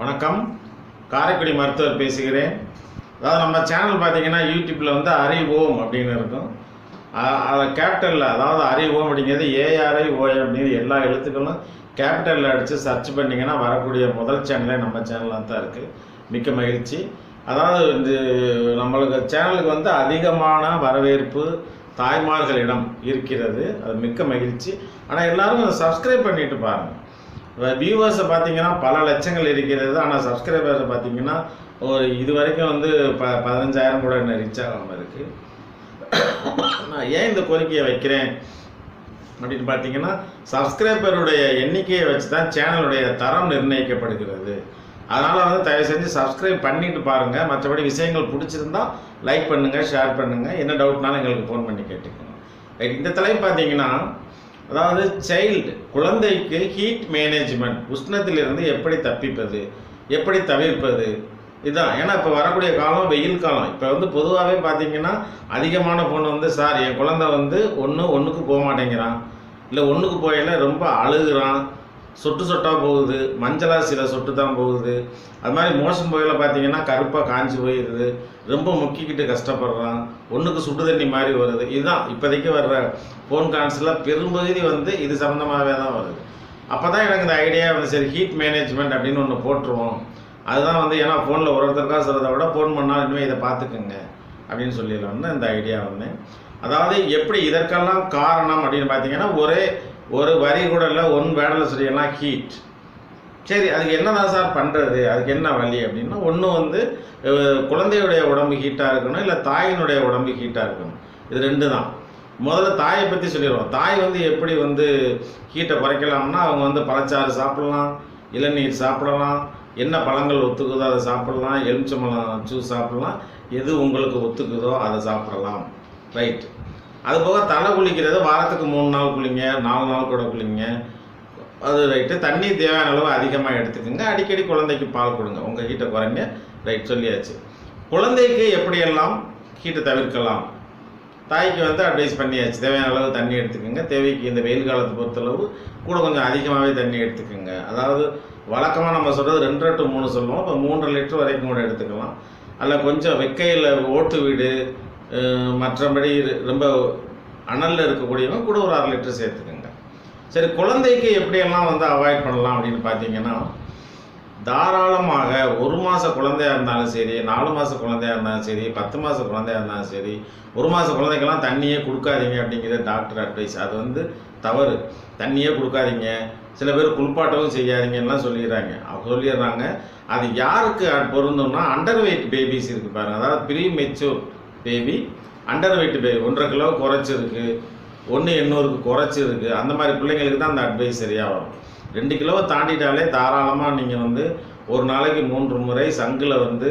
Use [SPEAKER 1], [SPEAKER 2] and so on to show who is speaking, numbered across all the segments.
[SPEAKER 1] வணக்கம். காரைக்குடி மருத்துவர் பேசுகிறேன். அதாவது நம்ம சேனல் பார்த்தீங்கன்னா யூடியூப்பில் வந்து அறிவோம் அப்படின்னு இருக்கும். அதை கேபிட்டலில் அதாவது அறிவோம் அப்படிங்கிறது ஏஆர்ஐ ஓஎம் அப்படிங்கிறது எல்லா எழுத்துக்களும் கேபிட்டலில் அடித்து சர்ச் பண்ணிங்கன்னா வரக்கூடிய முதல் சேனலே நம்ம சேனலாக தான் இருக்குது மிக்க மகிழ்ச்சி. அதாவது இந்த நம்மளுக்கு சேனலுக்கு வந்து அதிகமான வரவேற்பு தாய்மார்களிடம் இருக்கிறது. அது மிக்க மகிழ்ச்சி. ஆனால் எல்லோரும் அதை சப்ஸ்கிரைப் பண்ணிட்டு பாருங்கள் வியூவர்ஸை பார்த்தீங்கன்னா பல லட்சங்கள் இருக்கிறது. ஆனால் சப்ஸ்கிரைபர் பார்த்தீங்கன்னா ஒரு இது வரைக்கும் வந்து ப பதினஞ்சாயிரம் கூட என்ன ரீச் ஆகாமல் இருக்குது நான் ஏன் இந்த கோரிக்கையை வைக்கிறேன்? அப்படின்னு பார்த்தீங்கன்னா சப்ஸ்கிரைபருடைய எண்ணிக்கையை வச்சு தான் சேனலுடைய தரம் நிர்ணயிக்கப்படுகிறது. அதனால் வந்து தயவு செஞ்சு சப்ஸ்கிரைப் பண்ணிட்டு பாருங்கள் மற்றபடி விஷயங்கள் பிடிச்சிருந்தா லைக் பண்ணுங்கள் ஷேர் பண்ணுங்கள் என்ன டவுட்னாலும் எங்களுக்கு ஃபோன் பண்ணி கேட்டுக்கோங்க. இந்த தலைப்பு பார்த்தீங்கன்னா அதாவது சைல்டு குழந்தைக்கு ஹீட் மேனேஜ்மெண்ட் உஷ்ணத்திலிருந்து எப்படி தப்பிப்பது எப்படி தவிர்ப்பது இதுதான் ஏன்னா இப்போ வரக்கூடிய காலம் வெயில் காலம். இப்போ வந்து பொதுவாகவே பார்த்தீங்கன்னா அதிகமான பொண்ணு வந்து சார் என் குழந்தை வந்து ஒன்று ஒன்றுக்கு போக மாட்டேங்கிறான். இல்லை ஒன்றுக்கு போயில ரொம்ப அழுகுறான். சொட்டு சொட்டாக போகுது மஞ்சளாக சில சொட்டு தான் போகுது. அது மாதிரி மோசம் போயில பார்த்தீங்கன்னா கருப்பாக காஞ்சி போயிடுது. ரொம்ப முக்கிக்கிட்டு கஷ்டப்படுறான். ஒன்றுக்கு சுடு தண்ணி மாதிரி வருது. இதுதான் இப்போதைக்கு வர்ற ஃபோன் கான்ஸில் பெரும்பகுதி வந்து இது சம்மந்தமாகவே தான் வருது. அப்போ தான் எனக்கு இந்த ஐடியா வந்து சரி ஹீட் மேனேஜ்மெண்ட் அப்படின்னு ஒன்று போட்டுருவோம். அதுதான் வந்து ஏன்னா ஃபோனில் ஒரு ஒருத்தருக்கா சொல்கிறத விட ஃபோன் பண்ணால் இனிமேல் இதை பார்த்துக்குங்க அப்படின்னு சொல்லிடலாம்னு இந்த ஐடியா வந்தேன் அதாவது எப்படி இதற்கெல்லாம் காரணம் அப்படின்னு பார்த்தீங்கன்னா ஒரே ஒரு வரி கூட இல்லை ஒன் வேடலை சொல்லியெல்லாம் ஹீட் சரி அதுக்கு என்னதான் சார் பண்ணுறது அதுக்கு என்ன வழி அப்படின்னா ஒன்று வந்து குழந்தையுடைய உடம்பு ஹீட்டாக இருக்கணும் இல்லை தாயினுடைய உடம்பு ஹீட்டாக இருக்கணும். இது ரெண்டு தான் முதல்ல தாயை பற்றி சொல்லிடுவோம். தாய் வந்து எப்படி வந்து ஹீட்டை குறைக்கலாம்னா அவங்க வந்து பழச்சாறு சாப்பிடலாம் இளநீர் சாப்பிடலாம் என்ன பழங்கள் ஒத்துக்குதோ அதை சாப்பிடலாம் எலுமிச்சம்பழம் ஜூஸ் சாப்பிடலாம் எது உங்களுக்கு ஒத்துக்குதோ அதை சாப்பிடலாம். ரைட் அது போக தலை குளிக்கிறது வாரத்துக்கு மூணு நாள் குளிங்க நாலு நாள் கூட குளிங்க. அது ரைட்டு தண்ணி தேவையான அளவு அதிகமாக எடுத்துக்கோங்க. அடிக்கடி குழந்தைக்கு பால் கொடுங்க. உங்கள் ஹீட்டை குறைங்க. ரைட் சொல்லியாச்சு. குழந்தைக்கு எப்படியெல்லாம் ஹீட்டை தவிர்க்கலாம்? தாய்க்கு வந்து அட்வைஸ் பண்ணியாச்சு. தேவையான அளவு தண்ணி எடுத்துக்கோங்க. தேவைக்கு இந்த வெயில் காலத்தை பொறுத்தளவு கூட கொஞ்சம் அதிகமாகவே தண்ணி எடுத்துக்கோங்க. அதாவது வழக்கமாக நம்ம சொல்கிறது ரெண்டரை டு மூணு சொல்லுவோம். இப்போ மூன்றரை லிட்டர் வரைக்கும் கூட எடுத்துக்கலாம். அல்ல கொஞ்சம் வெக்கையில் ஓட்டு வீடு மற்றபடி ரொம்ப அனலில் இருக்கக்கூடியவங்க கூட ஒரு அரை லிட்டர் சேர்த்துக்கோங்க. சரி குழந்தைக்கு எப்படியெல்லாம் வந்து அவாய்ட் பண்ணலாம் அப்படின்னு பார்த்தீங்கன்னா தாராளமாக ஒரு மாத குழந்தையா இருந்தாலும் சரி நாலு மாத குழந்தையா இருந்தாலும் சரி பத்து மாத குழந்தையா இருந்தாலும் சரி ஒரு மாத குழந்தைக்கெல்லாம் தண்ணியே கொடுக்காதீங்க அப்படிங்கிற டாக்டர் அட்வைஸ் அது வந்து தவறு. தண்ணியே கொடுக்காதீங்க. சில பேர் குளிப்பாட்டவும் செய்யாதீங்கலாம் சொல்லிடுறாங்க. அவங்க சொல்லிடுறாங்க. அது யாருக்கு பொருந்தோம்னா அண்டர் வெயிட் பேபிஸ் இருக்கு பாருங்கள் அதாவது premature baby underweight baby ஒன்றரை கிலோ குறைச்சிருக்கு. ஒன்று எண்ணூறுக்கு குறைச்சிருக்கு. அந்த மாதிரி பிள்ளைங்களுக்கு தான் அந்த அட்வைஸ் சரியாக வரும். ரெண்டு கிலோவை தாண்டிட்டாலே தாராளமாக நீங்கள் வந்து ஒரு நாளைக்கு மூன்று முறை சங்கில் வந்து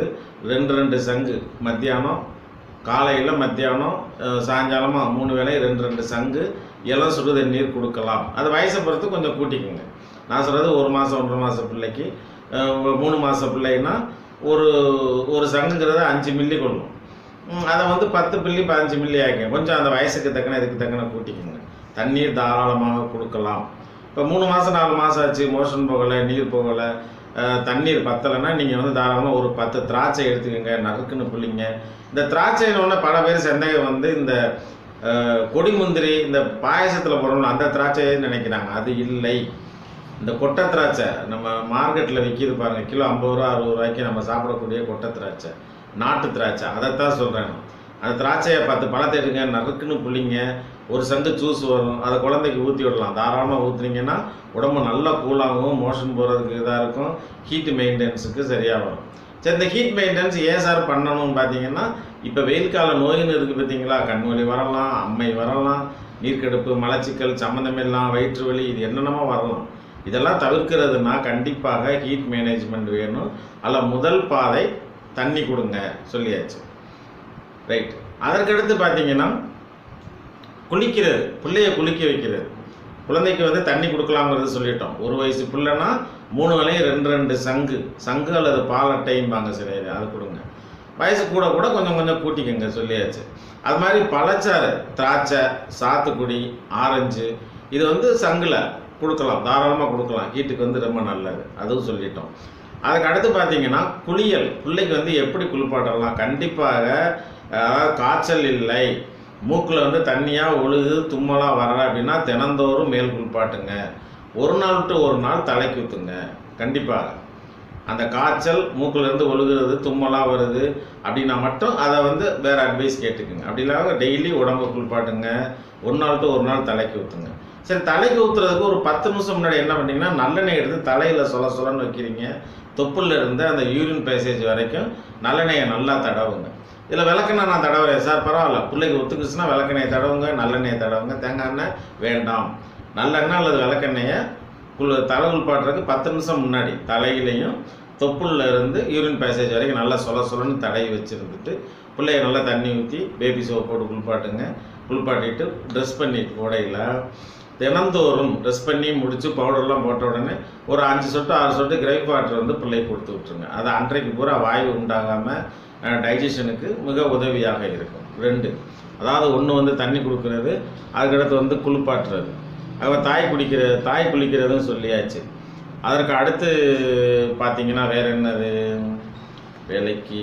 [SPEAKER 1] ரெண்டு ரெண்டு சங்கு. மத்தியானம் காலையில் மத்தியானம் சாயங்காலமாக மூணு வேலை ரெண்டு ரெண்டு சங்கு. இளம் சுடு தண்ணீர் கொடுக்கலாம். அது வயசை பொறுத்து கொஞ்சம் கூட்டிக்கோங்க. நான் சொல்கிறது ஒரு மாதம் ஒன்றரை மாத பிள்ளைக்கு. மூணு மாத பிள்ளைன்னா ஒரு ஒரு சங்குங்கிறத அஞ்சு மில்லி கொள்ளணும் அதை வந்து பத்து பில்லி பதினஞ்சு மில்லி ஆக்கிங்க. கொஞ்சம் அந்த வயசுக்கு தக்கன இதுக்கு தக்கன கூட்டிக்கோங்க. தண்ணீர் தாராளமாக கொடுக்கலாம். இப்போ மூணு மாதம் நாலு மாதம் ஆச்சு மோஷன் போகலை நீர் போகலை. தண்ணீர் பத்தலைன்னா நீங்கள் வந்து தாராளமாக ஒரு பத்து திராட்சை எடுத்துக்கோங்க நறுக்குன்னு புள்ளிங்க. இந்த திராட்சைன்னு பல பேர் சந்தேகம் வந்து இந்த கொடிமுந்திரி கொடி முந்திரி இந்த பாயசத்தில் போகிறோம்ல அந்த திராட்சையை நினைக்கிறாங்க. அது இல்லை. இந்த கொட்டை திராட்சை நம்ம மார்க்கெட்டில் விற்கிது பாருங்கள் கிலோ ஐம்பது ரூபா அறுபது ரூபாய்க்கு நம்ம சாப்பிடக்கூடிய கொட்டை திராட்சை. நாட்டு திராட்சை. அதைத்தான் சொல்கிறேன் அந்த திராட்சையை பார்த்து பழத்தை எடுங்க நறுக்குன்னு புளிங்க ஒரு சங்கு ஜூஸ் வரும் அதை குழந்தைக்கு ஊற்றி விடலாம். தாராளமாக ஊற்றுனீங்கன்னா உடம்பு நல்லா கூலாகும் மோஷன் போகிறதுக்கு இதாக இருக்கும். ஹீட் மெயின்டெனன்ஸுக்கு சரியாக வரும். சரி இந்த ஹீட் மெயின்டெனன்ஸ் ஏன் சார் பண்ணணும்னு பார்த்தீங்கன்னா இப்போ வெயில் கால நோயின்னு இருக்குது பார்த்தீங்களா? கண் வலி வரலாம் அம்மை வரலாம் நீர்க்கடுப்பு மலச்சிக்கல் சம்மந்தமில்லாம் வயிற்று வலி இது என்னென்னமோ வரலாம். இதெல்லாம் தவிர்க்கிறதுனா கண்டிப்பாக ஹீட் மேனேஜ்மெண்ட் வேணும். அல்ல முதல் பாதை தண்ணி கொடுங்க சொல்லியாச்சு. ரைட் அதற்கடுத்து பார்த்தீங்கன்னா குளிக்கிறது பிள்ளைய குளிக்க வைக்கிறது. குழந்தைக்கு வந்து தண்ணி கொடுக்கலாங்கிறது சொல்லிட்டோம். ஒரு வயசு பிள்ளைனா மூணு வேலையும் ரெண்டு ரெண்டு சங்கு. சங்கு அல்லது பால் அட்டையும்பாங்க சரி அது கொடுங்க. வயசு கூட கூட கொஞ்சம் கொஞ்சம் கூட்டிக்கங்க சொல்லியாச்சு. அது மாதிரி பழச்சாறு திராட்சை சாத்துக்குடி ஆரஞ்சு இது வந்து சங்கில் கொடுக்கலாம். தாராளமாக கொடுக்கலாம். ஹீட்டுக்கு வந்து ரொம்ப நல்லது. அதுவும் சொல்லிட்டோம். அதுக்கு அடுத்து பார்த்தீங்கன்னா குளியல். பிள்ளைக்கு வந்து எப்படி குளிப்பாட்டலாம்? கண்டிப்பாக அதாவது காய்ச்சல் இல்லை. மூக்கில் வந்து தண்ணியாக ஒழுகு தும்மலாக வர அப்படின்னா தினந்தோறும் மேல் குளிப்பாட்டுங்க. ஒரு நாள் விட்டு ஒரு நாள் தலைக்கு ஊற்றுங்க கண்டிப்பாக. அந்த காய்ச்சல் மூக்கிலேருந்து இருந்து ஒழுகுறது தும்மலாக வருது அப்படின்னா மட்டும் அதை வந்து வேறு அட்வைஸ் கேட்டுக்குங்க. அப்படி இல்லாமல் டெய்லி உடம்பு குளிப்பாட்டுங்க. ஒரு நாள் டு ஒரு நாள் தலைக்கு ஊற்றுங்க சரி தலைக்கு ஊற்றுறதுக்கு ஒரு பத்து நிமிஷம் முன்னாடி என்ன பண்ணீங்கன்னா நல்லெண்ணெய் எடுத்து தலையில் சொல சொலன்னு வைக்கிறீங்க. தொப்புல இருந்து அந்த யூரின் பேசேஜ் வரைக்கும் நல்லெண்ணெயை நல்லா தடவுங்க. இதில் விளக்கெண்ணெய் நான் தடவுறேன். சார் பரவாயில்ல. பிள்ளைக்கு ஒத்துக்குச்சுன்னா விளக்கெண்ணெயை தடவுங்க நல்லெண்ணெயை தடவுங்க. தேங்காய் எண்ணெய் வேண்டாம். நல்லெண்ணெய் அல்லது விளக்கெண்ணெயை தலை உள்பாடுறதுக்கு பத்து நிமிஷம் முன்னாடி தலையிலையும் தொப்புளில் இருந்து யூரின் பேசேஜ் வரைக்கும் நல்லா சொல சொலன்னு தடவி வச்சுருந்துட்டு பிள்ளைய நல்லா தண்ணி ஊற்றி பேபி சோப் போட்டு குளிப்பாட்டுங்க. குளிப்பாட்டிட்டு ட்ரெஸ் பண்ணிட்டு உடையில தினந்தோறும் ட்ரெஸ் பண்ணி முடித்து பவுடர்லாம் போட்ட உடனே ஒரு அஞ்சு சொட்டு ஆறு சொட்டு கிரேப் வாட்டர் வந்து பிள்ளைக்கு கொடுத்து விட்ருங்க அது அன்றைக்கு பூரா வாயு உண்டாகாமல் டைஜஷனுக்கு மிக உதவியாக இருக்கும். ரெண்டு அதாவது ஒன்று வந்து தண்ணி கொடுக்குறது அதுக்கடுத்து வந்து குளிப்பாட்டுறது. அவ தாய் குடிக்கிற தாய் குளிக்கிறதும் சொல்லியாச்சு. அதற்கு அடுத்து பார்த்தீங்கன்னா வேற என்னது? வேலைக்கு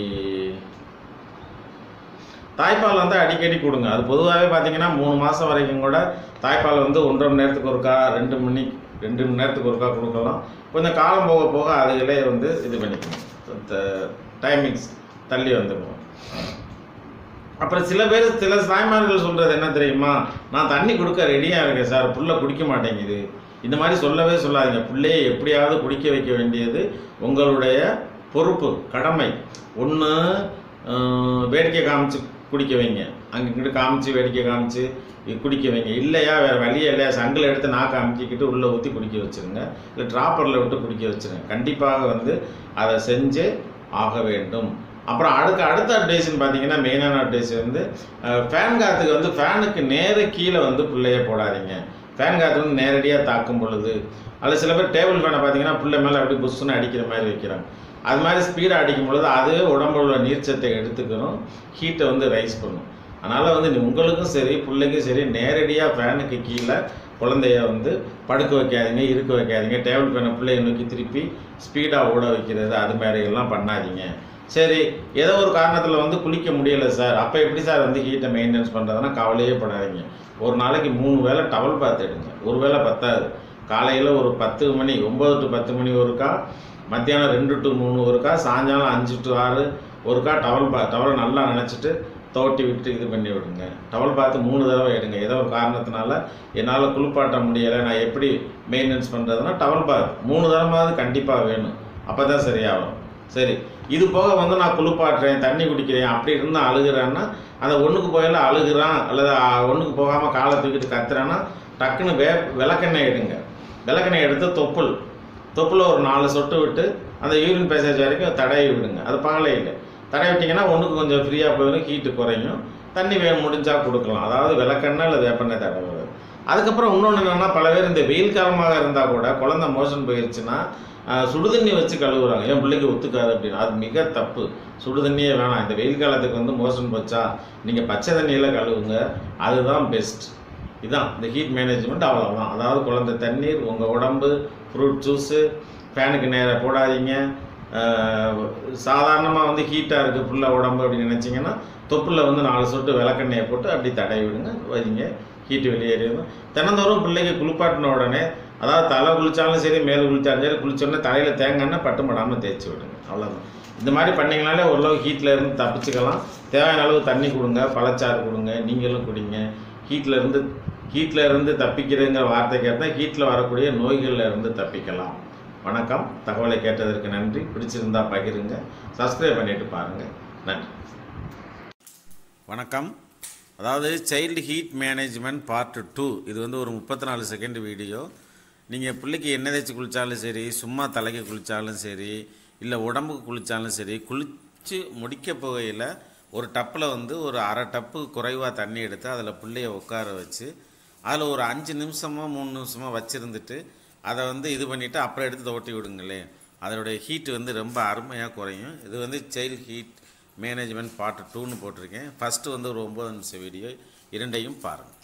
[SPEAKER 1] தாய்ப்பால் வந்து அடிக்கடி கொடுங்க. அது பொதுவாகவே பார்த்தீங்கன்னா மூணு மாதம் வரைக்கும் கூட தாய்ப்பால் வந்து ஒன்றரை மணி நேரத்துக்கு ஒருக்கா ரெண்டு மணி ரெண்டு மணி நேரத்துக்கு ஒருக்கா கொடுக்கலாம். கொஞ்சம் காலம் போக போக அதுகளே வந்து இது பண்ணிக்கணும். டைமிங்ஸ் தள்ளி வந்துடும் அப்புறம் சில பேர் சில சாய்மார்கள் சொல்கிறது என்ன தெரியுமா? நான் தண்ணி கொடுக்க ரெடியாக இருக்கேன் சார். புள்ள குடிக்க மாட்டேங்குது. இந்த மாதிரி சொல்லவே சொல்லாதீங்க. பிள்ளையை எப்படியாவது குடிக்க வைக்க வேண்டியது உங்களுடைய பொறுப்பு கடமை. ஒன்று வேடிக்கை காமிச்சு குடிக்க வைங்க. அங்கிட்டு காமிச்சு வேடிக்கை காமிச்சு குடிக்க வைங்க. இல்லையா வேறு வழியே இல்லையா சங்கில் எடுத்து நாக்கு அமுக்கிக்கிட்டு உள்ளே ஊற்றி குடிக்க வச்சிருங்க. இல்லை ட்ராப்பரில் விட்டு குடிக்க வச்சுருங்க. கண்டிப்பாக வந்து அதை செஞ்சு ஆக வேண்டும். அப்புறம் அடுத்த அடுத்த அப்டேஷன் பார்த்தீங்கன்னா மெயினான அப்டேஸ் வந்து ஃபேன் காற்றுக்கு வந்து ஃபேனுக்கு நேர கீழே வந்து பிள்ளைய போடாதீங்க. ஃபேன் காற்று வந்து நேரடியாக தாக்கும் பொழுது அதில் சில பேர் டேபிள் ஃபேனை பார்த்தீங்கன்னா பிள்ளை மேலே அப்படி புஷ்ஷுன்னு அடிக்கிற மாதிரி வைக்கிறாங்க. அது மாதிரி ஸ்பீடாக அடிக்கும் பொழுது அதுவே உடம்புல உள்ள நீர்ச்சத்தை எடுத்துக்கணும் ஹீட்டை வந்து ரைஸ் பண்ணும். அதனால் வந்து உங்களுக்கும் சரி பிள்ளைக்கும் சரி நேரடியாக ஃபேனுக்கு கீழே குழந்தைய வந்து படுக்க வைக்காதீங்க இருக்க வைக்காதீங்க. டேபிள் ஃபேனை பிள்ளைய நோக்கி திருப்பி ஸ்பீடாக ஓட வைக்கிறது அது மாதிரி எல்லாம் பண்ணாதீங்க. சரி ஏதோ ஒரு காரணத்தில் வந்து குளிக்க முடியலை சார். அப்போ எப்படி சார் வந்து ஹீட்டை மெயின்டைன்ஸ் பண்ணுறதுன்னா கவலையே படாதீங்க. ஒரு நாளைக்கு மூணு வேளை டவல் பாத் எடுங்க. ஒரு வேளை பத்தாது. காலையில் ஒரு பத்து மணி ஒம்பது டு பத்து மணி ஒருக்கா மத்தியானம் ரெண்டு டு மூணு ஒருக்கா சாயங்காலம் அஞ்சு டு ஆறு ஒருக்கா டவல் பா டவலை நல்லா நினச்சிட்டு தோட்டி விட்டு இது பண்ணி விடுங்க. டவல் பார்த்து மூணு தடவை எடுங்க. ஏதோ ஒரு காரணத்தினால என்னால் குளிப்பாட்ட முடியலை. நான் எப்படி மெயின்டெனன்ஸ் பண்ணுறதுன்னா டவல் பாத் மூணு தடவையாவது கண்டிப்பாக வேணும். அப்போ தான் சரியாகும். சரி இது போக வந்து நான் குளிப்பாட்டுறேன் தண்ணி குடிக்கிறேன் அப்படி இருந்து அழுகிறேன்னா அந்த ஒன்றுக்கு போயில அழுகுறான் அல்லது ஒன்றுக்கு போகாமல் காலை தூக்கிட்டு கத்துறேன்னா டக்குன்னு வே விளக்கெண்ணெய் எடுங்க. விளக்கெண்ணெய் எடுத்து தொப்புள் தொப்புல ஒரு நாலு சொட்டு விட்டு அந்த யூரின் பேசேஜ் வரைக்கும் தடவி விடுங்க. அது பாலையில். தடவி விட்டிங்கன்னா ஒன்றுக்கு கொஞ்சம் ஃப்ரீயாக போயிடும் ஹீட்டு குறையும். தண்ணி வே முடிஞ்சால் கொடுக்கலாம். அதாவது விளக்கெண்ணெய் இல்லை வேப்பெண்ணெய் தடவுறது. அதுக்கப்புறம் இன்னொன்று என்னென்னா பல பேர் இந்த வெயில் காலமாக இருந்தால் கூட குழந்தை மோஷன் போயிடுச்சுன்னா சுடுதண்ணி வச்சு கழுவுறாங்க. என் பிள்ளைக்கு ஒத்துக்காது அப்படின்னு? அது மிக தப்பு. சுடுதண்ணியே வேணாம். இந்த வெயில் காலத்துக்கு வந்து மோஷன் போச்சா நீங்கள் பச்சை தண்ணியில் கழுவுங்க. அதுதான் பெஸ்ட் இதான். இந்த ஹீட் மேனேஜ்மெண்ட் அவ்வளோதான் அதாவது குழந்தை தண்ணீர் உங்கள் உடம்பு ஃப்ரூட் ஜூஸு ஃபேனுக்கு நேராக போடாதீங்க. சாதாரணமாக வந்து ஹீட்டாக இருக்குது புள்ள உடம்பு அப்படின்னு நினச்சிங்கன்னா தொப்பில் வந்து நாலு சொட்டு விளக்கெண்ணெயை போட்டு அப்படி தடவி விடுங்க. வைங்க. ஹீட்டு வெளியேறிடும் தினந்தோறும் பிள்ளைக்கு குளிப்பாட்டின உடனே அதாவது தலை குளிச்சாலும் சரி மேலே குளிச்சாலும் சரி குளிச்சோன்னா தலையில் தேங்காய்னா எண்ணெய் பட்டு தேய்ச்சி விடுங்க. அவ்வளோதான் இந்த மாதிரி பண்ணிங்கனாலே ஓரளவு ஹீட்டில் இருந்து தப்பிச்சுக்கலாம். தேவையான அளவு தண்ணி கொடுங்க பழச்சாறு கொடுங்க நீங்களும் குடிங்க. ஹீட்டில் இருந்து ஹீட்டில் இருந்து தப்பிக்கிறதுங்கிற வார்த்தை கேட்டால் ஹீட்டில் வரக்கூடிய நோய்களில் இருந்து தப்பிக்கலாம். வணக்கம். தகவலை கேட்டதற்கு நன்றி. பிடிச்சிருந்தா பகிருங்க. சப்ஸ்கிரைப் பண்ணிட்டு பாருங்கள் நன்றி. வணக்கம். அதாவது child heat management part two இது வந்து ஒரு முப்பத்தி நாலு செகண்ட் வீடியோ நீங்கள் பிள்ளைக்கு எண்ணெய் தேய்ச்சி குளித்தாலும் சரி சும்மா தலைக்கு குளித்தாலும் சரி இல்லை உடம்புக்கு குளித்தாலும் சரி குளித்து முடிக்க போகையில் ஒரு டப்பில் வந்து ஒரு அரை டப்பு குறைவாக தண்ணி எடுத்து அதில் பிள்ளைய உட்கார வச்சு அதில் ஒரு அஞ்சு நிமிஷமாக மூணு நிமிஷமாக வச்சுருந்துட்டு அதை வந்து இது பண்ணிவிட்டு அப்புறம் எடுத்து தோட்டி விடுங்களேன். அதனுடைய ஹீட் வந்து ரொம்ப அருமையாக குறையும். இது வந்து சைல்டு ஹீட் மேனேஜ்மெண்ட் பார்ட் டூன்னு போட்டிருக்கேன். ஃபஸ்ட்டு வந்து ஒரு ஒம்பது நிமிஷம் வீடியோ இரண்டையும் பாருங்கள்